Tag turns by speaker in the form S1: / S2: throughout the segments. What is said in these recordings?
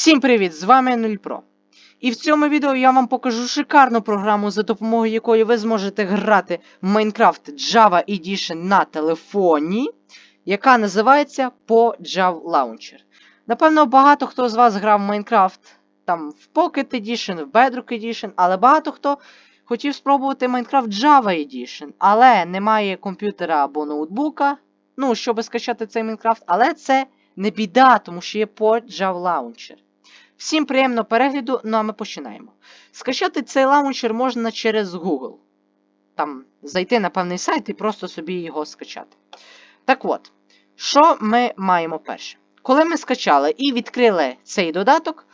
S1: Всім привіт! З вами Нульпро. І в цьому відео я вам покажу шикарну програму, за допомогою якої ви зможете грати в Minecraft Java Edition на телефоні, яка називається PoJav Launcher. Напевно, багато хто з вас грав в Minecraft там в Pocket Edition, в Bedrock Edition, але багато хто хотів спробувати Minecraft Java Edition, але немає комп'ютера або ноутбука, ну, щоб скачати цей Minecraft, але це не біда, тому що є PoJav Launcher. Всім приємного перегляду, ну а ми починаємо. Скачати цей лаунчер можна через Google. Там зайти на певний сайт і просто собі його скачати. Так от, що ми маємо перше? Коли ми скачали і відкрили цей додаток,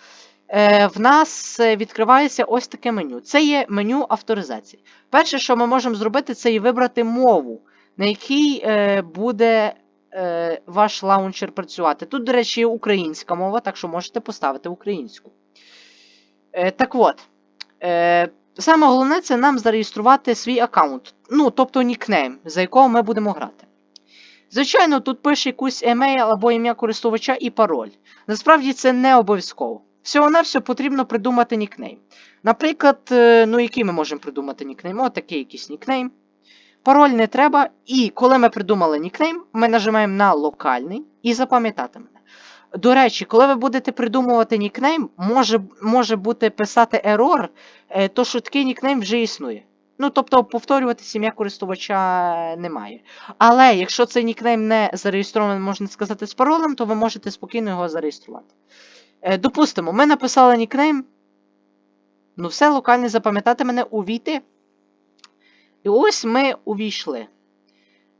S1: е, в нас відкривається ось таке меню. Це є меню авторизації. Перше, що ми можемо зробити, це і вибрати мову, на якій е, буде е, ваш лаунчер працювати. Тут, до речі, є українська мова, так що можете поставити українську. Е, так от, е, саме головне це нам зареєструвати свій аккаунт. Ну, тобто нікнейм, за якого ми будемо грати. Звичайно, тут пише якусь емейл або ім'я користувача і пароль. Насправді це не обов'язково. Всього на все потрібно придумати нікнейм. Наприклад, е, ну який ми можемо придумати нікнейм? О, такий якийсь нікнейм. Пароль не треба, і коли ми придумали нікнейм, ми нажимаємо на локальний і запам'ятати мене. До речі, коли ви будете придумувати нікнейм, може може бути писати ерор, е, то що такий нікнейм вже існує. Ну, тобто, повторювати сім'я користувача немає. Але якщо цей нікнейм не зареєстрований, можна сказати, з паролем, то ви можете спокійно його зареєструвати. Е, Допустимо, ми написали нікнейм. Ну, все, локальне запам'ятати мене, увійти. І ось ми увійшли.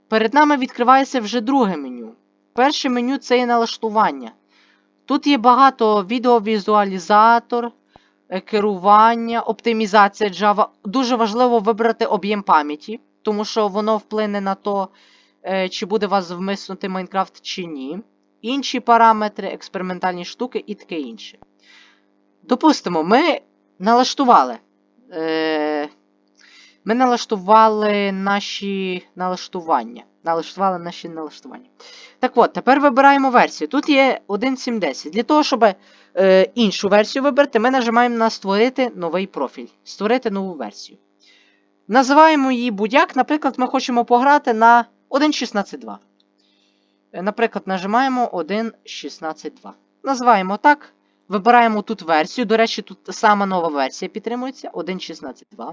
S1: Перед нами відкривається вже друге меню. Перше меню це є налаштування. Тут є багато відеовізуалізатор, е, керування, оптимізація Java. Дуже важливо вибрати об'єм пам'яті, тому що воно вплине на то, е, чи буде вас вмиснути Майнкрафт чи ні. Інші параметри, експериментальні штуки і таке інше. Допустимо, ми налаштували. Е, ми налаштували наші налаштування. Налаштували наші налаштування. Так от, тепер вибираємо версію. Тут є 1.7.10. Для того, щоб е, іншу версію вибрати, ми нажимаємо на Створити новий профіль. Створити нову версію. Називаємо її будь-як. Наприклад, ми хочемо пограти на 1.16.2. Е, Наприклад, нажимаємо 1.16.2. Називаємо так. Вибираємо тут версію. До речі, тут сама нова версія підтримується 1.16.2.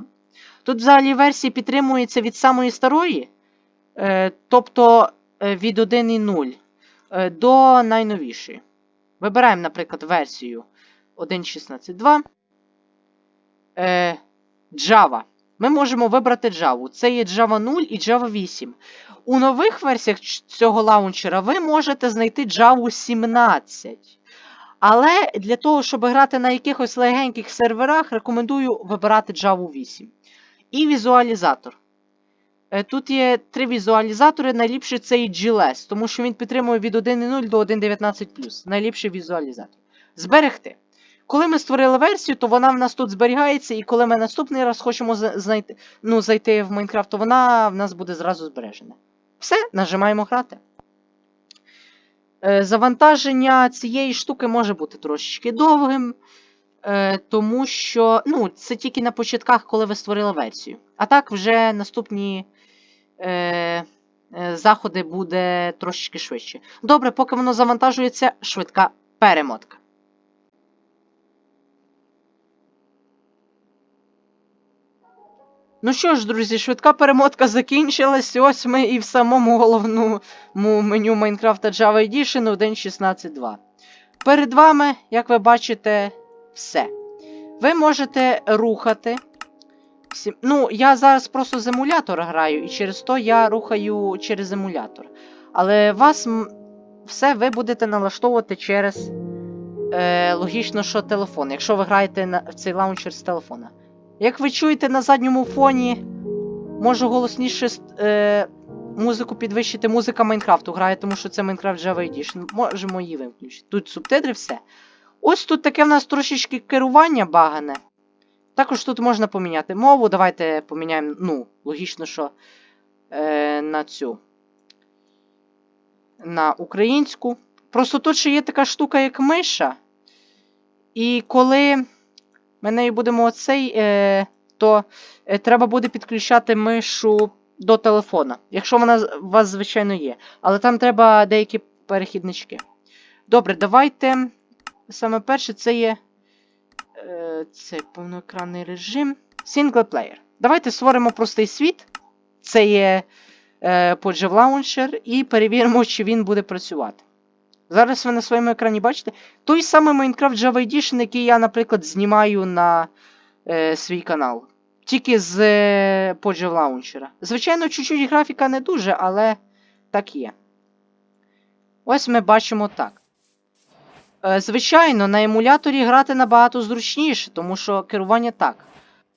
S1: Тут взагалі версії підтримується від самої старої, е, тобто е, від 1.0 е, до найновішої. Вибираємо, наприклад, версію 1.16.2. Е, Java. Ми можемо вибрати Java. Це є Java 0 і Java 8. У нових версіях цього лаунчера ви можете знайти Java 17. Але для того, щоб грати на якихось легеньких серверах, рекомендую вибирати Java 8. І візуалізатор. Е, Тут є три візуалізатори. Найліпший це і GLS, тому що він підтримує від 1.0 до 1.19. Найліпший візуалізатор. Зберегти. Коли ми створили версію, то вона в нас тут зберігається, і коли ми наступний раз хочемо знайти, ну, зайти в Майнкрафт, то вона в нас буде зразу збережена. Все, нажимаємо грати. Е, Завантаження цієї штуки може бути трошечки довгим. Е, тому що ну, це тільки на початках, коли ви створили версію. А так, вже наступні е, е, заходи буде трошечки швидше. Добре, поки воно завантажується, швидка перемотка. Ну що ж, друзі, швидка перемотка закінчилась. Ось ми і в самому головному меню Minecraft Java Edition 1.16.2. Перед вами, як ви бачите, все. Ви можете рухати. Ну, я зараз просто з емулятора граю, і через то я рухаю через емулятор. Але вас все ви будете налаштовувати через е, логічно, що телефон, якщо ви граєте на, в цей лаунчер з телефона. Як ви чуєте на задньому фоні, можу голосніше е, музику підвищити. Музика Майнкрафту грає, тому що це Minecraft Java Edition. Можемо її виключити. Тут субтитри, все. Ось тут таке в нас трошечки керування багане. Також тут можна поміняти мову. Давайте поміняємо, ну, логічно, що е, на цю. На українську. Просто тут ще є така штука, як миша. І коли ми нею будемо оцей, е, то е, треба буде підключати мишу до телефона. Якщо вона у вас, звичайно, є. Але там треба деякі перехіднички. Добре, давайте. Саме перше це є. Е, це повноекранний режим. Сінглплеєр. Давайте створимо простий світ. Це є е, Pogef Launcher, і перевіримо, чи він буде працювати. Зараз ви на своєму екрані бачите той самий Minecraft Java Edition, який я, наприклад, знімаю на е, свій канал. Тільки з е, Pogef Launcher. Звичайно, чуть-чуть графіка не дуже, але так є. Ось ми бачимо так. Е, звичайно, на емуляторі грати набагато зручніше, тому що керування так.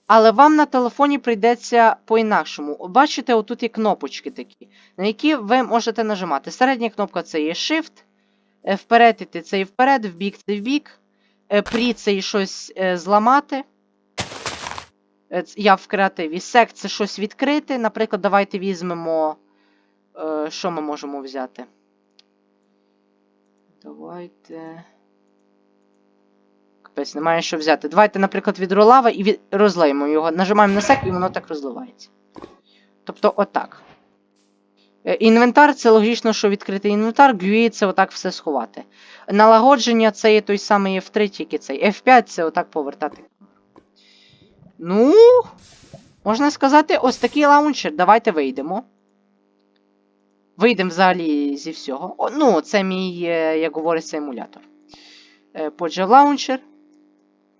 S1: Але вам на телефоні прийдеться по-інакшому. Бачите, отут є кнопочки такі, на які ви можете нажимати. Середня кнопка це є Shift. Е, Вперед іти це і вперед, вбік це вбік. е, Прі це і щось е, зламати. Я в креативі. Сек це щось відкрити. Наприклад, давайте візьмемо. Що ми можемо взяти? Давайте. Капець, немає що взяти. Давайте, наприклад, від ролава і від... його. Нажимаємо на сек, і воно так розливається. Тобто, отак. Е, Інвентар це логічно, що відкритий інвентар, GUI це отак все сховати. Налагодження це є той самий F3, тільки цей. F5 це отак повертати. Ну, можна сказати, ось такий лаунчер. Давайте вийдемо. Вийдемо взагалі зі всього. О, ну, це мій, е, як говориться, емулятор. Е, Pogef Launcher.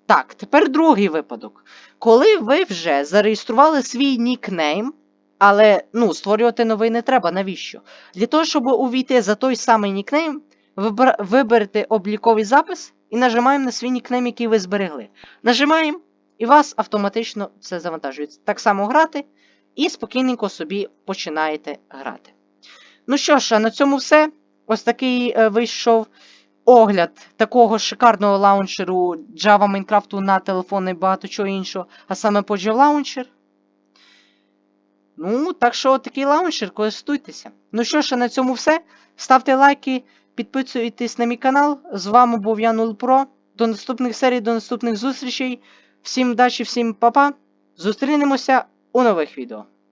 S1: Так, тепер другий випадок. Коли ви вже зареєстрували свій нікнейм, але ну, створювати новий не треба, навіщо? Для того, щоб увійти за той самий нікнейм, вибер... виберете обліковий запис і нажимаємо на свій нікнейм, який ви зберегли. Нажимаємо, і вас автоматично все завантажується. Так само грати, і спокійненько собі починаєте грати. Ну що ж, а на цьому все. Ось такий е, вийшов огляд такого шикарного лаунчеру Java Minecraft на телефони і багато чого іншого, а саме Pogef Launcher. Ну, так що такий лаунчер, користуйтеся. Ну що ж, на цьому все. Ставте лайки, підписуйтесь на мій канал. З вами був я Про. До наступних серій, до наступних зустрічей. Всім вдачі, всім па-па. Зустрінемося у нових відео.